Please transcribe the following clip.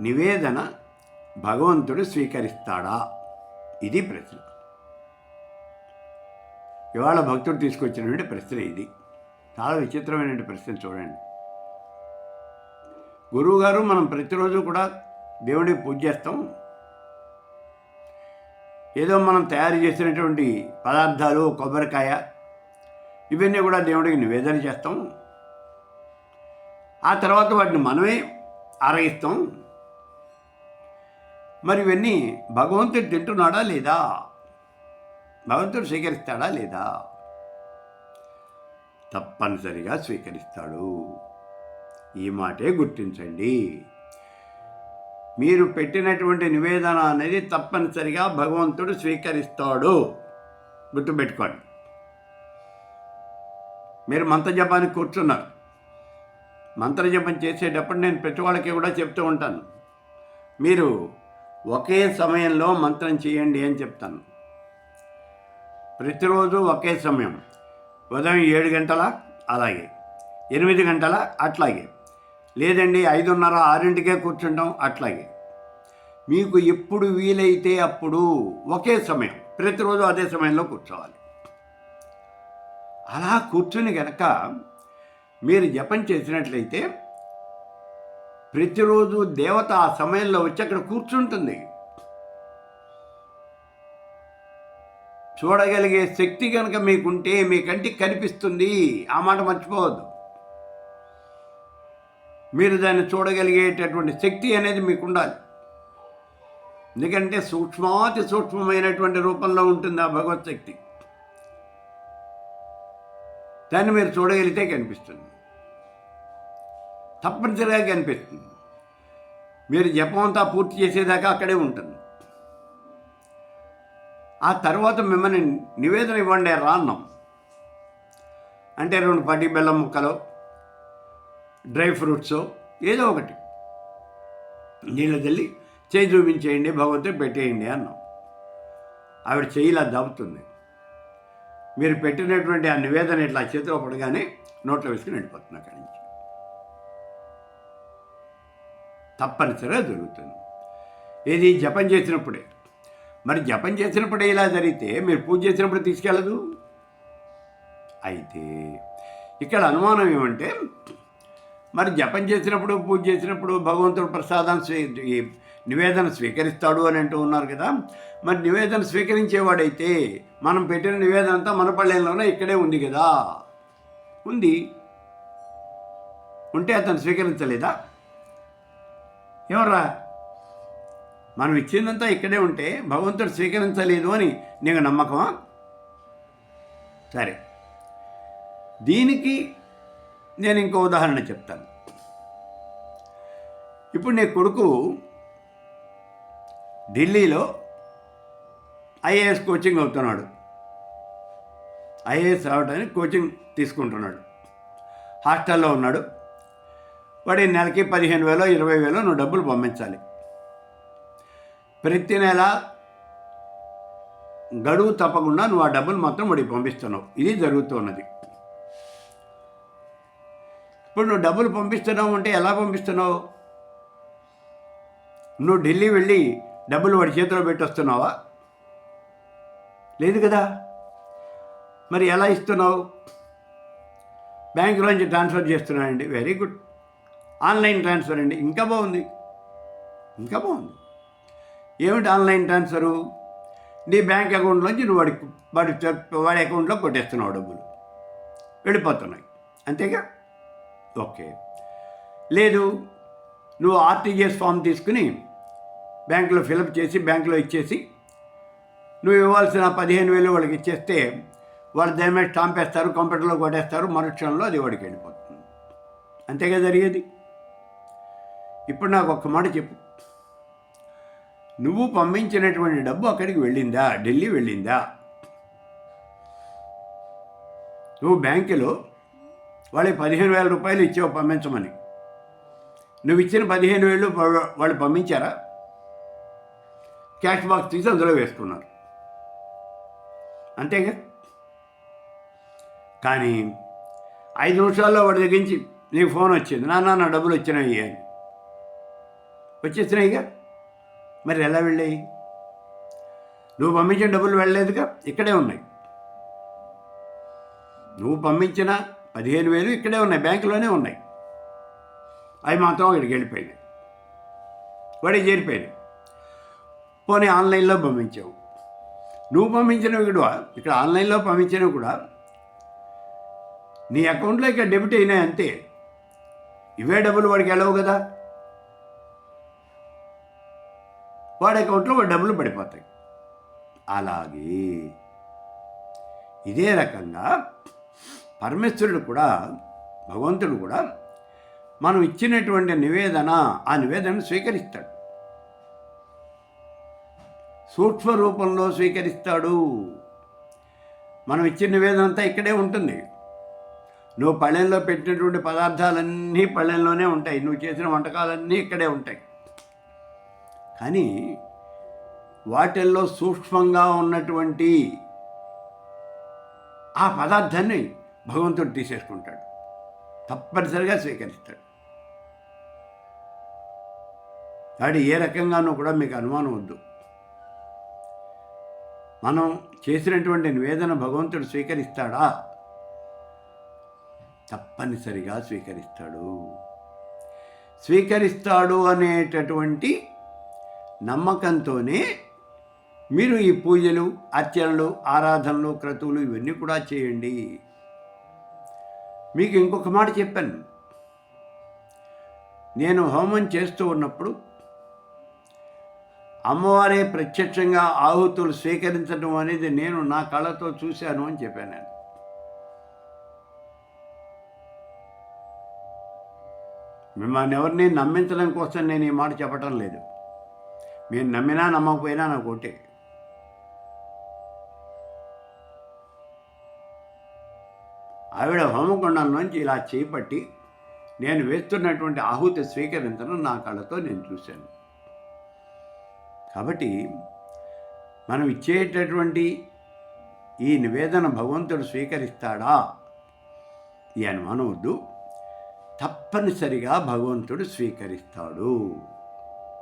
నివేదన భగవంతుడు స్వీకరిస్తాడా? ఇది ప్రశ్న. ఇవాళ భక్తుడు తీసుకొచ్చినటువంటి ప్రశ్న ఇది. చాలా విచిత్రమైనటువంటి ప్రశ్న చూడండి. గురువుగారు మనం ప్రతిరోజు కూడా దేవుడికి పూజ చేస్తాం. ఏదో మనం తయారు చేసినటువంటి పదార్థాలు కొబ్బరికాయ ఇవన్నీ కూడా దేవుడికి నివేదన చేస్తాం. ఆ తర్వాత వాటిని మనమే ఆరగిస్తాం. మరి ఇవన్నీ భగవంతుడు తింటున్నాడా లేదా? భగవంతుడు స్వీకరిస్తాడా లేదా? తప్పనిసరిగా స్వీకరిస్తాడు. ఈ మాటే గుర్తించండి. మీరు పెట్టినటువంటి నివేదన అనేది తప్పనిసరిగా భగవంతుడు స్వీకరిస్తాడు. గుర్తుపెట్టుకోండి. మీరు మంత్రజపానికి కూర్చున్నారు. మంత్రజపం చేసేటప్పుడు నేను ప్రతి వాళ్ళకి కూడా చెప్తూ ఉంటాను. మీరు ఒకే సమయంలో మంత్రం చేయండి అని చెప్తాను. ప్రతిరోజు ఒకే సమయం. ఉదయం ఏడు గంటల అలాగే. ఎనిమిది గంటల అట్లాగే. లేదండి ఐదున్నర ఆరింటికే కూర్చుంటాం అట్లాగే. మీకు ఎప్పుడు వీలైతే అప్పుడు ఒకే సమయం. ప్రతిరోజు అదే సమయంలో కూర్చోవాలి. అలా కూర్చుని గనక మీరు జపం చేసినట్లయితే ప్రతిరోజు దేవత ఆ సమయంలో వచ్చి అక్కడ కూర్చుంటుంది. చూడగలిగే శక్తి కనుక మీకుంటే మీ కంటికి కనిపిస్తుంది. ఆ మాట మర్చిపోవద్దు. మీరు దాన్ని చూడగలిగేటటువంటి శక్తి అనేది మీకు ఉండాలి ఎందుకంటే సూక్ష్మాతి సూక్ష్మమైనటువంటి రూపంలో ఉంటుంది ఆ భగవత్ శక్తి. దాన్ని మీరు చూడగలిగితే కనిపిస్తుంది. తప్పనిసరిగా కనిపిస్తుంది. మీరు జపం అంతా పూర్తి చేసేదాకా అక్కడే ఉంటుంది. తర్వాత మిమ్మల్ని నివేదన ఇవ్వండి రా అన్నాం. అంటే రెండు పట్టి బెల్లం ముక్కలు డ్రై ఫ్రూట్స్ ఏదో ఒకటి. నీళ్ళు తల్లి చేయి చూపించేయండి భగవంతుడు పెట్టేయండి అన్నాం. ఆవిడ చేయిలా దాపుతుంది. మీరు పెట్టినటువంటి ఆ నివేదన ఇట్లా చేతిలో పడగానే నోట్లో వేసుకుని వెళ్ళిపోతుంది అక్కడి నుంచి. తప్పనిసరిగా జరుగుతుంది ఏది జపం చేసినప్పుడే మరి జపం చేసినప్పుడే ఇలా జరిగితే మీరు పూజ చేసినప్పుడు తీసుకెళ్ళదు? అయితే ఇక్కడ అనుమానం ఏమంటే మరి జపం చేసినప్పుడు పూజ చేసినప్పుడు భగవంతుడు ప్రసాదం స్వీ ఈ నివేదన స్వీకరిస్తాడు అని అంటూ ఉన్నారు కదా. మరి నివేదన స్వీకరించేవాడైతే మనం పెట్టిన నివేదన అంతా మన పల్లెల్లోనే ఇక్కడే ఉంది కదా. ఉంది. ఉంటే అతను స్వీకరించలేదా? ఎవర్రా? మనం ఇచ్చిందంతా ఇక్కడే ఉంటే భగవంతుడు స్వీకరించలేదు అని నీకు నమ్మకమా? సరే. దీనికి నేను ఇంకో ఉదాహరణ చెప్తాను. ఇప్పుడు నీ కొడుకు ఢిల్లీలో ఐఏఎస్ కోచింగ్ అవుతున్నాడు. ఐఏఎస్ రావడానికి కోచింగ్ తీసుకుంటున్నాడు. హాస్టల్లో ఉన్నాడు. వాడి నెలకి పదిహేను వేలో ఇరవై వేలో నువ్వు డబ్బులు పంపించాలి. ప్రతి నెల గడువు తప్పకుండా నువ్వు ఆ డబ్బులు మాత్రం వాడికి పంపిస్తున్నావు. ఇది జరుగుతున్నది. ఇప్పుడు నువ్వు డబ్బులు పంపిస్తున్నావు అంటే ఎలా పంపిస్తున్నావు? నువ్వు ఢిల్లీ వెళ్ళి డబ్బులు వాడి చేతిలో పెట్టొస్తున్నావా లేదు కదా? మరి ఎలా ఇస్తున్నావు? బ్యాంకులోంచి ట్రాన్స్ఫర్ చేస్తున్నానండి. Very good. ఆన్లైన్ ట్రాన్స్ఫర్ అండి. ఇంకా బాగుంది. ఇంకా బాగుంది. ఏమిటి ఆన్లైన్ ట్రాన్స్ఫరు? నీ బ్యాంక్ అకౌంట్లోంచి నువ్వు వాడి వాడి వాడి అకౌంట్లో కొట్టేస్తున్నావు డబ్బులు. వెళ్ళిపోతున్నాయి. అంతేగా? ఓకే. లేదు నువ్వు ఆర్టీజీఎస్ ఫామ్ తీసుకుని బ్యాంకులో ఫిలప్ చేసి బ్యాంకులో ఇచ్చేసి నువ్వు ఇవ్వాల్సిన పదిహేను వేలు వాళ్ళకి ఇచ్చేస్తే వాళ్ళు దాని మీద స్టాంప్ వేస్తారు కంప్యూటర్లో కొట్టేస్తారు మరుక్షణంలో అది వాడికి వెళ్ళిపోతుంది. అంతేగా జరిగేది? ఇప్పుడు నాకు ఒక్క మాట చెప్పు. నువ్వు పంపించినటువంటి డబ్బు అక్కడికి వెళ్ళిందా? ఢిల్లీ వెళ్ళిందా? నువ్వు బ్యాంకులో వాళ్ళకి పదిహేను వేల రూపాయలు ఇచ్చావు పంపించమని. నువ్వు ఇచ్చిన పదిహేను వేలు వాళ్ళు పంపించారా? క్యాష్ బాక్స్ తీసి అందులో వేసుకున్నారు. అంతేగా? కానీ ఐదు నిమిషాల్లో వాడి దగ్గర నుంచి నీకు ఫోన్ వచ్చింది. నాన్న నా డబ్బులు వచ్చినాయి అని. వచ్చేసినాయిగా? మరి ఎలా వెళ్ళాయి? నువ్వు పంపించిన డబ్బులు వెళ్ళలేదుగా ఇక్కడే ఉన్నాయి. నువ్వు పంపించిన పదిహేను వేలు ఇక్కడే ఉన్నాయి బ్యాంకులోనే ఉన్నాయి. అవి మాత్రం అక్కడికి వెళ్ళిపోయినాయి. వాడికి చేరిపోయినాయి. పోనీ ఆన్లైన్లో పంపించావు. నువ్వు పంపించినవి కూడా ఇక్కడ ఆన్లైన్లో పంపించినవి కూడా నీ అకౌంట్లో ఇక్కడ డెబిట్ అయినాయి అంతే. ఇవే డబ్బులు వాడికి వెళ్ళవు కదా? వాడి అకౌంట్లో వాడి డబ్బులు పడిపోతాయి. అలాగే ఇదే రకంగా పరమేశ్వరుడు కూడా భగవంతుడు కూడా మనం ఇచ్చినటువంటి నివేదన ఆ నివేదనను స్వీకరిస్తాడు. సూక్ష్మ రూపంలో స్వీకరిస్తాడు. మనం ఇచ్చిన నివేదన అంతా ఇక్కడే ఉంటుంది. నువ్వు పళ్ళెంలో పెట్టినటువంటి పదార్థాలన్నీ పళ్ళెంలోనే ఉంటాయి. నువ్వు చేసిన వంటకాలన్నీ ఇక్కడే ఉంటాయి. కానీ వాటిల్లో సూక్ష్మంగా ఉన్నటువంటి ఆ పదార్థాన్ని భగవంతుడు తీసేసుకుంటాడు. తప్పనిసరిగా స్వీకరిస్తాడు. కాబట్టి ఏ రకంగానూ కూడా మీకు అనుమానం వద్దు. మనం చేసినటువంటి నివేదన భగవంతుడు స్వీకరిస్తాడా? తప్పనిసరిగా స్వీకరిస్తాడు. స్వీకరిస్తాడు అనేటటువంటి నమ్మకంతోనే మీరు ఈ పూజలు అర్చనలు ఆరాధనలు క్రతువులు ఇవన్నీ కూడా చేయండి. మీకు ఇంకొక మాట చెప్పాను. నేను హోమం చేస్తూ ఉన్నప్పుడు అమ్మవారే ప్రత్యక్షంగా ఆహుతులు స్వీకరించడం అనేది నేను నా కళ్ళతో చూశాను అని చెప్పాను నేను. మిమ్మల్ని ఎవరిని నమ్మించడం కోసం నేను ఈ మాట చెప్పటం లేదు. మీరు నమ్మినా నమ్మకపోయినా నాకు ఒకటే ఆవిడ హోమకొండంలోంచి ఇలా చేపట్టి నేను వేస్తున్నటువంటి ఆహుతి స్వీకరించడం నా కళ్ళతో నేను చూశాను. కాబట్టి మనం ఇచ్చేటటువంటి ఈ నివేదన భగవంతుడు స్వీకరిస్తాడా? ఈ అనుమానం వద్దు. తప్పనిసరిగా భగవంతుడు స్వీకరిస్తాడు.